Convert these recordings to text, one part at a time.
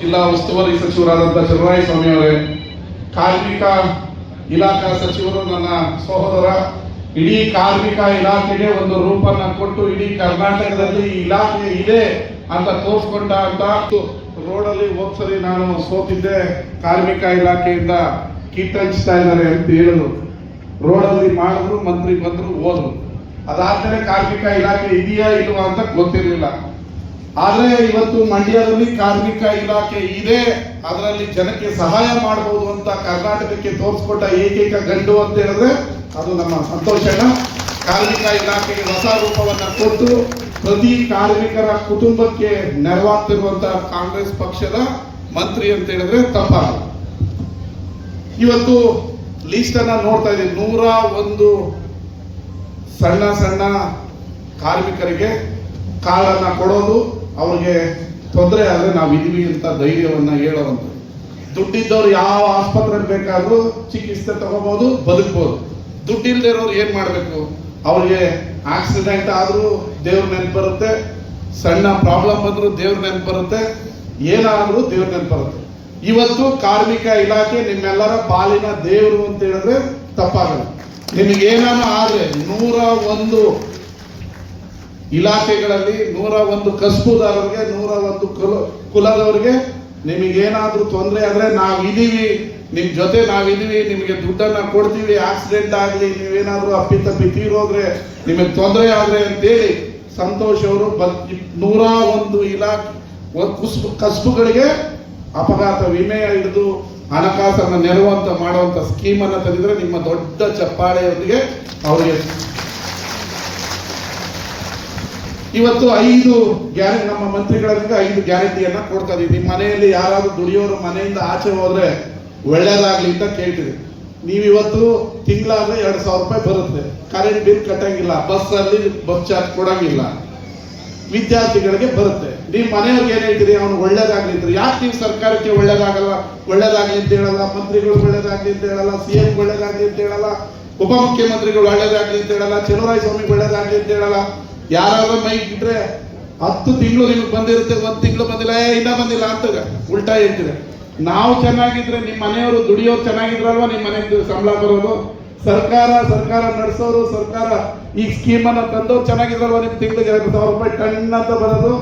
ಜಿಲ್ಲಾ ಉಸ್ತುವಾರಿ ಸಚಿವರಾದಂತಹ ಚಲರಾಯ ಸ್ವಾಮಿ ಅವರೇ, ಕಾರ್ಮಿಕ ಇಲಾಖಾ ಸಚಿವರು ನನ್ನ ಸಹೋದರ, ಇಡೀ ಕಾರ್ಮಿಕ ಇಲಾಖೆಗೆ ಒಂದು ರೂಪನ್ನ ಕೊಟ್ಟು ಇಡೀ ಕರ್ನಾಟಕದಲ್ಲಿ ಇಲಾಖೆ ಇದೆ ಅಂತ ತೋರಿಸ್ಕೊಂಡ ಅಂತ ರೋಡಲ್ಲಿ ಹೋದ್ಸರಿ ನಾನು ಸೋತಿದ್ದೆ. ಕಾರ್ಮಿಕ ಇಲಾಖೆಯಿಂದ ಕೀರ್ತಿಸ್ತಾ ಇದ್ದಾರೆ ಅಂತ ಹೇಳಿದ್ರು. ರೋಡಲ್ಲಿ ಮಾಡಿದ್ರು, ಮಂತ್ರಿ ಬಂದ್ರು, ಹೋದ್ರು. ಅದಾದ್ಮೇಲೆ ಕಾರ್ಮಿಕ ಇಲಾಖೆ ಇದೆಯಾ ಇಲ್ವಾ ಅಂತ ಗೊತ್ತಿರಲಿಲ್ಲ. ಆದ್ರೆ ಇವತ್ತು ಮಂಡ್ಯದಲ್ಲಿ ಕಾರ್ಮಿಕ ಇಲಾಖೆ ಇದೆ, ಅದರಲ್ಲಿ ಜನಕ್ಕೆ ಸಹಾಯ ಮಾಡಬಹುದು ಅಂತ ಕರ್ನಾಟಕಕ್ಕೆ ತೋರಿಸ್ಕೊಟ್ಟ ಏಕೈಕ ಗಂಡು ಅಂತ ಹೇಳಿದ್ರೆ ಅದು ನಮ್ಮ ಸಂತೋಷನ ಕಾರ್ಮಿಕ ಇಲಾಖೆಗೆ ಹೊಸ ರೂಪವನ್ನ ಕೊಟ್ಟು ಪ್ರತಿ ಕಾರ್ಮಿಕರ ಕುಟುಂಬಕ್ಕೆ ನೆರವಾಗ್ತಿರುವಂತಹ ಕಾಂಗ್ರೆಸ್ ಪಕ್ಷದ ಮಂತ್ರಿ ಅಂತ ಹೇಳಿದ್ರೆ ತಪ್ಪ ಇವತ್ತು ಲೀಸ್ಟ್ ಅನ್ನ ನೋಡ್ತಾ ಇದ್ದೀವಿ ನೂರ ಒಂದು ಸಣ್ಣ ಸಣ್ಣ ಕಾರ್ಮಿಕರಿಗೆ ಕಾಳನ್ನ ಕೊಡೋದು ಅವ್ರಿಗೆ ತೊಂದರೆ ಆದರೆ ನಾವು ಇದೀವಿ ಅಂತ ಧೈರ್ಯವನ್ನ ಹೇಳೋವಂಥ ದುಡ್ಡಿದ್ದವ್ರು ಯಾವ ಆಸ್ಪತ್ರೆಗೆ ಬೇಕಾದರೂ ಚಿಕಿತ್ಸೆ ತಗೋಬಹುದು ಬದುಕ್ಬೋದು. ದುಡ್ಡಿಲ್ಲದೆ ಇರೋರು ಏನು ಮಾಡಬೇಕು? ಅವ್ರಿಗೆ ಆಕ್ಸಿಡೆಂಟ್ ಆದರೂ ದೇವ್ರ ನೆನಪು ಬರುತ್ತೆ, ಸಣ್ಣ ಪ್ರಾಬ್ಲಮ್ ಬಂದ್ರು ದೇವ್ರ ನೆನಪು ಬರುತ್ತೆ, ಏನಾದರೂ ದೇವ್ರ ನೆನಪು ಬರುತ್ತೆ. ಇವತ್ತು ಕಾರ್ಮಿಕ ಇಲಾಖೆ ನಿಮ್ಮೆಲ್ಲರ ಪಾಲಿನ ದೇವರು ಅಂತ ಹೇಳಿದ್ರೆ ತಪ್ಪಾಗಲ್ಲ. ನಿಮಗೆ ಆದರೆ ಆದ್ರೆ ನೂರ ಒಂದು ಇಲಾಖೆಗಳಲ್ಲಿ ನೂರ ಒಂದು ಕಸ್ಬುದಾರರಿಗೆ, ನೂರ ಒಂದು ಕುಲ, ಕುಲದವರಿಗೆ ನಿಮಗೇನಾದರೂ ತೊಂದರೆ ಆದರೆ ನಾವಿದ್ದೀವಿ ನಿಮ್ಮ ಜೊತೆ ನಾವಿದ್ದೀವಿ ನಿಮಗೆ ದುಡ್ಡನ್ನ ಕೊಡ್ತೀವಿ, ಆಕ್ಸಿಡೆಂಟ್ ಆಗಲಿ, ನೀವೇನಾದರೂ ಅಪ್ಪಿತಪ್ಪಿ ತೀರೋದ್ರೆ ನಿಮಗೆ ತೊಂದರೆ ಆದರೆ ಅಂತೇಳಿ ಸಂತೋಷ್ ಅವರು ನೂರ ಒಂದು ಇಲಾಖೆ ಕುಸ್ಬು, ಕಸ್ಬುಗಳಿಗೆ ಅಪಘಾತ ವಿಮೆ ಹಿಡಿದು ಹಣಕಾಸನ್ನು ನೆರವಂತ ಮಾಡುವಂತ ಸ್ಕೀಮ್ ಅನ್ನ ತಂದಿದ್ರೆ ನಿಮ್ಮ ದೊಡ್ಡ ಚಪ್ಪಾಳೆಯೊಂದಿಗೆ ಅವರಿಗೆ ಇವತ್ತು ಐದು ಗ್ಯಾರ, ನಮ್ಮ ಮಂತ್ರಿಗಳಿಗೆ ಐದು ಗ್ಯಾರಂಟಿಯನ್ನ ಕೊಡ್ತಾ ನಿಮ್ಮ ಮನೆಯಲ್ಲಿ ಯಾರಾದ್ರೂ ದುಡಿಯೋರು ಮನೆಯಿಂದ ಆಚೆ ಹೋದ್ರೆ ಒಳ್ಳೇದಾಗ್ಲಿ ಅಂತ ಕೇಳ್ತೀವಿ ನೀವಿವತ್ತು ತಿಂಗಳಾದ್ರೆ ಎರಡ್ ಸಾವಿರ ರೂಪಾಯಿ ಬರುತ್ತೆ. ಕರೆಂಟ್ ಬಿಲ್ ಕಟ್ಟಂಗಿಲ್ಲ. ಬಸ್ ಅಲ್ಲಿ ಬಸ್ ಚಾರ್ಜ್ ಕೊಡಂಗಿಲ್ಲ. ವಿದ್ಯಾರ್ಥಿಗಳಿಗೆ ಬರುತ್ತೆ. ನೀವು ಮನೆಯವ್ರಿಗೆ ಏನ್ ಹೇಳ್ತೀರಿ ಅವ್ನು ಒಳ್ಳೇದಾಗ್ಲಿ ಅಂತ ಯಾಕೆ ನೀವು ಸರ್ಕಾರಕ್ಕೆ ಒಳ್ಳೇದಾಗಲ್ಲ? ಒಳ್ಳೇದಾಗ್ಲಿ ಅಂತ ಹೇಳಲ್ಲ. ಮಂತ್ರಿಗಳು ಒಳ್ಳೇದಾಗ್ಲಿ ಅಂತ ಹೇಳಲ್ಲ. ಸಿ ಎಂ ಒಳ್ಳೇದಾಗ್ಲಿ ಅಂತ ಹೇಳಲ್ಲ. ಉಪಮುಖ್ಯಮಂತ್ರಿಗಳು ಒಳ್ಳೇದಾಗ್ಲಿ ಅಂತ ಹೇಳಲ್ಲ. ಚಲುವರಾಯ ಸ್ವಾಮಿ ಒಳ್ಳೇದಾಗ್ಲಿ ಅಂತ ಹೇಳಲ್ಲ. ಯಾರಾದ್ರೂ ಮೈಕ್ ಇಟ್ರೆ ಹತ್ತು ತಿಂಗಳು ನಿಮ್ಗೆ ಬಂದಿರುತ್ತೆ ಒಂದ್ ತಿಂಗಳು ಬಂದಿಲ್ಲ ಏ, ಇನ್ನ ಬಂದಿಲ್ಲ ಅಂತ ಉಲ್ಟಾ ಹೇಳ್ತಿದೆ. ನಾವು ಚೆನ್ನಾಗಿದ್ರೆ ನಿಮ್ಮ ಮನೆಯವರು ದುಡಿಯೋರು ಚೆನ್ನಾಗಿದ್ರಲ್ವ? ನಿಮ್ಮ ಮನೆಗೆ ಸಂಬಳ ಬರೋದು? ಸರ್ಕಾರ ಸರ್ಕಾರ ನಡೆಸೋರು ಸರ್ಕಾರ ಈ ಸ್ಕೀಮ್ ಅನ್ನ ತಂದವ್ರು ಚೆನ್ನಾಗಿದ್ರಲ್ವಾ ನಿಮ್ ತಿಂಗಳಿಗೆ? ಎರಡು ಸಾವಿರ ರೂಪಾಯಿ ಟನ್ ಅಂತ ಬರೋದು?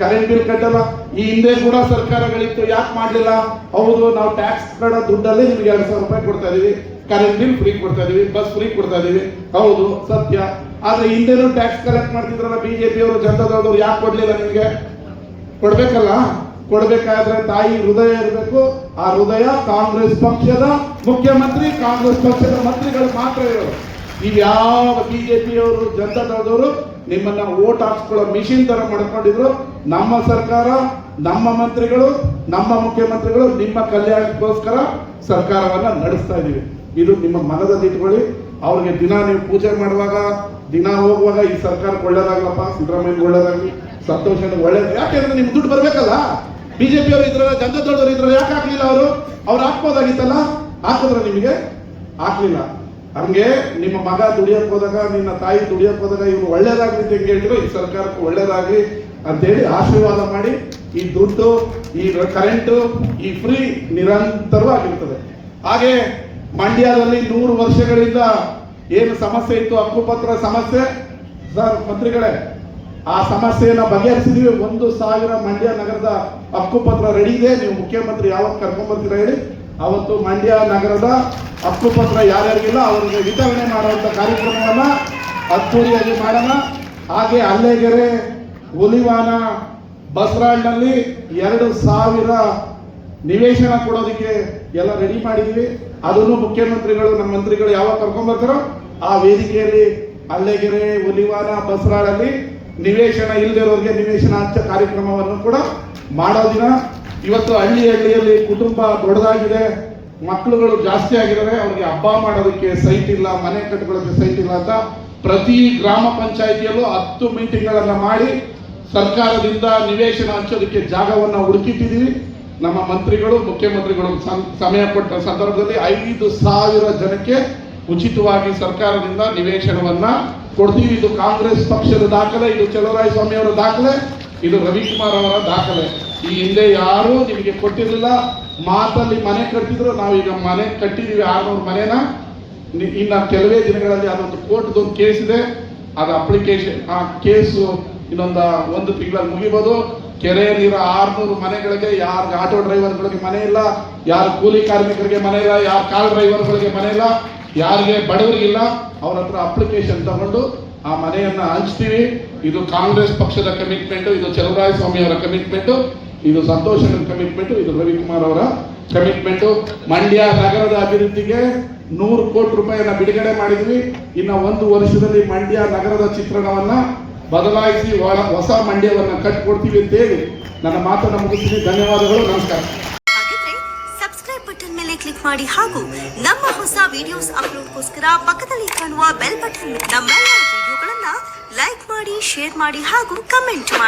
ಕರೆಂಟ್ ಬಿಲ್ ಕಟ್ಟಲ್ಲ. ಈ ಹಿಂದೆ ಕೂಡ ಸರ್ಕಾರಗಳಿತ್ತು ಯಾಕೆ ಮಾಡಲಿಲ್ಲ? ಹೌದು ನಾವು ಟ್ಯಾಕ್ಸ್ ಕಡ ದುಡ್ಡಲ್ಲಿ ನಿಮ್ಗೆ ಎರಡು ಸಾವಿರ ರೂಪಾಯಿ ಕೊಡ್ತಾ ಇದೀವಿ. ಕರೆಂಟ್ ಬಿಲ್ ಫ್ರೀ ಕೊಡ್ತಾ ಇದೀವಿ ಬಸ್ ಫ್ರೀ ಕೊಡ್ತಾ ಇದೀವಿ. ಹೌದು ಸತ್ಯ. ಆದ್ರೆ ಹಿಂದೆನೂ ಟ್ಯಾಕ್ಸ್ ಕಲೆಕ್ಟ್ ಮಾಡ್ತಿದ್ರಲ್ಲ ಬಿಜೆಪಿ ಅವರು, ಜನತಾದಳದವ್ರು ಯಾಕೆ ಕೊಡ್ಲಿಲ್ಲ ನಿಮಗೆ? ಕೊಡ್ಬೇಕಲ್ಲ? ಕೊಡ್ಬೇಕಾದ್ರೆ ತಾಯಿ ಹೃದಯ ಇರಬೇಕು. ಆ ಹೃದಯ ಕಾಂಗ್ರೆಸ್ ಪಕ್ಷದ ಮುಖ್ಯಮಂತ್ರಿ, ಕಾಂಗ್ರೆಸ್ ಪಕ್ಷದ ಮಂತ್ರಿಗಳು ಮಾತ್ರ ಇರೋರು. ನೀವು ಯಾವ ಬಿಜೆಪಿಯವರು ಜನತಾದಳದವರು ನಿಮ್ಮನ್ನ ಓಟ್ ಹಾಕ್ಸ್ಕೊಳ್ಳೋ ಮಿಷಿನ್ ತರ ಮಾಡ್ಕೊಂಡಿದ್ರು. ನಮ್ಮ ಸರ್ಕಾರ, ನಮ್ಮ ಮಂತ್ರಿಗಳು, ನಮ್ಮ ಮುಖ್ಯಮಂತ್ರಿಗಳು ನಿಮ್ಮ ಕಲ್ಯಾಣಕ್ಕೋಸ್ಕರ ಸರ್ಕಾರವನ್ನ ನಡೆಸ್ತಾ ಇದೀವಿ. ಇದು ನಿಮ್ಮ ಮನದಲ್ಲಿ ಇಟ್ಕೊಳ್ಳಿ. ಅವ್ರಿಗೆ ದಿನ ನೀವು ಪೂಜೆ ಮಾಡುವಾಗ, ದಿನ ಹೋಗುವಾಗ ಈ ಸರ್ಕಾರಕ್ಕೆ ಒಳ್ಳೇದಾಗ್ಲಪ್ಪ ಸಿದ್ದರಾಮಯ್ಯ ಒಳ್ಳೇದಾಗಲಿ, ಸಂತೋಷ ಒಳ್ಳೇದು ಯಾಕೆಂದ್ರೆ ನಿಮ್ಗೆ ದುಡ್ಡು ಬರ್ಬೇಕಲ್ಲ? ಬಿಜೆಪಿ ಅವರು ಇದ್ರಲ್ಲ ದೊಡ್ಡವರು ಇದ್ರಲ್ಲ, ಯಾಕೆ ಹಾಕ್ಲಿಲ್ಲ ಅವರು? ಅವ್ರು ಹಾಕ್ಬೋದಾಗಿತ್ತಲ್ಲ? ಹಾಕಿದ್ರ ನಿಮಗೆ? ಹಾಕ್ಲಿಲ್ಲ. ಹಂಗೆ ನಿಮ್ಮ ಮಗ ದುಡಿಯಕ್ ಹೋದಾಗ, ನಿನ್ನ ತಾಯಿ ದುಡಿಯಕ್ ಹೋದಾಗ ಇವ್ರು ಒಳ್ಳೇದಾಗ್ಲಿ ಅಂತ ಹೇಳಿದ್ರು ಈ ಸರ್ಕಾರಕ್ಕೆ ಒಳ್ಳೇದಾಗ್ಲಿ ಅಂತೇಳಿ ಆಶೀರ್ವಾದ ಮಾಡಿ, ಈ ದುಡ್ಡು, ಈ ಕರೆಂಟು ಈ ಫ್ರೀ ನಿರಂತರವಾಗಿರ್ತದೆ. ಹಾಗೆ ಮಂಡ್ಯದಲ್ಲಿ ನೂರು ವರ್ಷಗಳಿಂದ ಏನು ಸಮಸ್ಯೆ ಇತ್ತು, ಹಕ್ಕುಪತ್ರ ಸಮಸ್ಯೆ? ಸರ್, ಮಂತ್ರಿಗಳೇ, ಆ ಸಮಸ್ಯೆಯನ್ನು ಬಗೆಹರಿಸಿದೀವಿ. ಒಂದು ಸಾವಿರ ಮಂಡ್ಯ ನಗರದ ಹಕ್ಕುಪತ್ರ ರೆಡಿ ಇದೆ. ನೀವು ಮುಖ್ಯಮಂತ್ರಿ ಯಾವತ್ತು ಕರ್ಕೊಂಡ್ ಬರ್ತೀರಾ ಹೇಳಿ? ಅವತ್ತು ಮಂಡ್ಯ ನಗರದ ಹಕ್ಕುಪತ್ರ ಯಾರ್ಯಾರಿಗಿಲ್ಲ, ಅವರಿಗೆ ವಿತರಣೆ ಮಾಡುವಂತ ಕಾರ್ಯಕ್ರಮವನ್ನು ಅದ್ದೂರಿಯಾಗಿ ಮಾಡೋಣ. ಹಾಗೆ ಅಲ್ಲೇಗೆರೆ, ಹುಲಿವಾನ ಬಸ್ರಾಳ್ನಲ್ಲಿ ಎರಡು ಸಾವಿರ ನಿವೇಶನ ಕೊಡೋದಕ್ಕೆ ಎಲ್ಲ ರೆಡಿ ಮಾಡಿದ್ವಿ. ಅದನ್ನು ಮುಖ್ಯಮಂತ್ರಿಗಳು, ನಮ್ಮ ಮಂತ್ರಿಗಳು ಯಾವಾಗ ಕರ್ಕೊಂಡ್ಬರ್ತಾರೋ ಆ ವೇದಿಕೆಯಲ್ಲಿ ಅಲ್ಲೆಗೆರೆ ಒಲಿವಾನ ಬಸರಾಳಲ್ಲಿ ನಿವೇಶನ ಇಲ್ದಿರೋರಿಗೆ ನಿವೇಶನ ಹಂಚ ಕಾರ್ಯಕ್ರಮವನ್ನು ಕೂಡ ಮಾಡೋ ದಿನ. ಇವತ್ತು ಹಳ್ಳಿ ಹಳ್ಳಿಯಲ್ಲಿ ಕುಟುಂಬ ದೊಡ್ಡದಾಗಿದೆ. ಮಕ್ಕಳುಗಳು ಜಾಸ್ತಿ ಆಗಿದ್ದಾರೆ. ಅವ್ರಿಗೆ ಹಬ್ಬ ಮಾಡೋದಕ್ಕೆ ಸೈಟ್ ಇಲ್ಲ, ಮನೆ ಕಟ್ಕೊಳ್ಳೋಕೆ ಸೈಟ್ ಇಲ್ಲ ಅಂತ ಪ್ರತಿ ಗ್ರಾಮ ಪಂಚಾಯಿತಿಯಲ್ಲೂ ಹತ್ತು ಮೀಟಿಂಗ್ಗಳನ್ನು ಮಾಡಿ ಸರ್ಕಾರದಿಂದ ನಿವೇಶನ ಹಂಚೋದಕ್ಕೆ ಜಾಗವನ್ನು ಹುಡುಕಿಟ್ಟಿದ್ದೀವಿ ನಮ್ಮ ಮಂತ್ರಿಗಳು, ಮುಖ್ಯಮಂತ್ರಿಗಳು ಸಮಯ ಕೊಟ್ಟ ಸಂದರ್ಭದಲ್ಲಿ ಐದು ಸಾವಿರ ಜನಕ್ಕೆ ಉಚಿತವಾಗಿ ಸರ್ಕಾರದಿಂದ ನಿವೇಶನವನ್ನ ಕೊಡ್ತೀವಿ. ಇದು ಕಾಂಗ್ರೆಸ್ ಪಕ್ಷದ ದಾಖಲೆ, ಇದು ಚಲುವರಾಯ ಸ್ವಾಮಿ ಅವರ ದಾಖಲೆ, ಇದು ರವಿಕುಮಾರ್ ಅವರ ದಾಖಲೆ. ಈ ಹಿಂದೆ ಯಾರು ನಿಮಗೆ ಕೊಟ್ಟಿರಲಿಲ್ಲ. ಮಾತಲ್ಲಿ ಮನೆ ಕಟ್ಟಿದ್ರು ಈಗ ಮನೆ ಕಟ್ಟಿದೀವಿ, ಆರ್ನೂರು ಮನೆನ. ಇನ್ನ ಕೆಲವೇ ದಿನಗಳಲ್ಲಿ ಅದೊಂದು ಕೋರ್ಟ್ದೊಂದು ಕೇಸ್ ಇದೆ. ಅದು ಅಪ್ಲಿಕೇಶನ್, ಆ ಕೇಸು ಇನ್ನೊಂದು ಒಂದು ತಿಂಗಳಲ್ಲಿ ಮುಗಿಬೋದು. ಕೆರೆ ನೀರು ಆರ್ನೂರು ಮನೆಗಳಿಗೆ, ಯಾರ ಆಟೋ ಡ್ರೈವರ್ಗಳಿಗೆ ಮನೆ ಇಲ್ಲ, ಯಾರು ಕೂಲಿ ಕಾರ್ಮಿಕರಿಗೆ ಮನೆ ಇಲ್ಲ, ಯಾರು ಕಾರ್ ಡ್ರೈವರ್ಗಳಿಗೆ ಮನೆ ಇಲ್ಲ, ಯಾರಿಗೆ ಬಡವರಿಗಿಲ್ಲ ಅವ್ರ ಹತ್ರ ಅಪ್ಲಿಕೇಶನ್ ತಗೊಂಡು ಆ ಮನೆಯನ್ನ ಹಂಚ್ತೀವಿ. ಇದು ಕಾಂಗ್ರೆಸ್ ಪಕ್ಷದ ಕಮಿಟ್ಮೆಂಟ್ ಇದು ಚಲುವರಾಯ ಸ್ವಾಮಿ ಅವರ ಕಮಿಟ್ಮೆಂಟ್ ಇದು ಸಂತೋಷನ ಕಮಿಟ್ಮೆಂಟ್ ಇದು ರವಿಕುಮಾರ್ ಅವರ ಕಮಿಟ್ಮೆಂಟ್ ಮಂಡ್ಯ ನಗರದ ಅಭಿವೃದ್ಧಿಗೆ ನೂರು ಕೋಟಿ ರೂಪಾಯಿಯನ್ನ ಬಿಡುಗಡೆ ಮಾಡಿದ್ವಿ. ಇನ್ನ ಒಂದು ವರ್ಷದಲ್ಲಿ ಮಂಡ್ಯ ನಗರದ ಚಿತ್ರಣವನ್ನ ಬದಲಾಯಿಸಿ ಹೊಸ ಮಂಡ್ಯವನ್ನ ಅಂತ ಹೇಳಿ ನನ್ನ ಮಾತನ್ನ ಮುಗಿಸ್ತೀನಿ ಧನ್ಯವಾದಗಳು, ನಮಸ್ಕಾರ. ಸಬ್ಸ್ಕ್ರೈಬ್ ಬಟನ್ ಮೇಲೆ ಕ್ಲಿಕ್ ಮಾಡಿ ಹಾಗೂ ನಮ್ಮ ಹೊಸ ವಿಡಿಯೋಸ್ ಅಪ್ಲೋಡ್ಗೋಸ್ಕರ ಪಕ್ಕದಲ್ಲಿ ಕಾಣುವ ಬೆಲ್ ಬಟನ್ ನಮ್ಮ ವಿಡಿಯೋಗಳನ್ನ ಲೈಕ್ ಮಾಡಿ ಶೇರ್ ಮಾಡಿ ಹಾಗೂ ಕಮೆಂಟ್ ಮಾಡಿ.